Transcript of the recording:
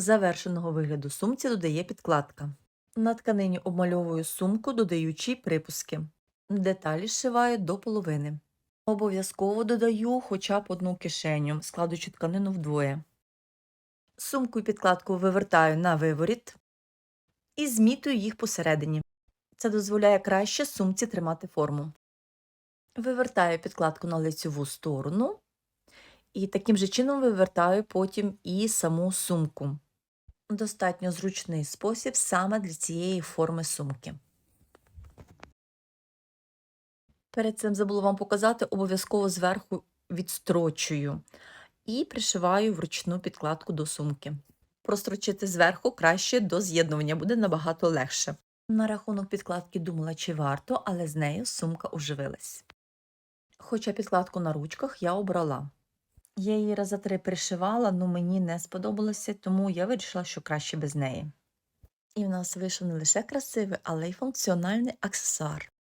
завершеного вигляду сумці додає підкладка. На тканині обмальовую сумку, додаючи припуски. Деталі зшиваю до половини. Обов'язково додаю хоча б одну кишеню, складучи тканину вдвоє. Сумку і підкладку вивертаю на виворіт і змітую їх посередині. Це дозволяє краще сумці тримати форму. Вивертаю підкладку на лицьову сторону і таким же чином вивертаю потім і саму сумку. Достатньо зручний спосіб саме для цієї форми сумки. Перед цим забула вам показати, обов'язково зверху відстрочую і пришиваю вручну підкладку до сумки. Прострочити зверху краще до з'єднування буде набагато легше. На рахунок підкладки думала, чи варто, але з нею сумка оживилась. Хоча підкладку на ручках я обрала. Я її раза три пришивала, але мені не сподобалося, тому я вирішила, що краще без неї. І в нас вийшов не лише красивий, але й функціональний аксесуар.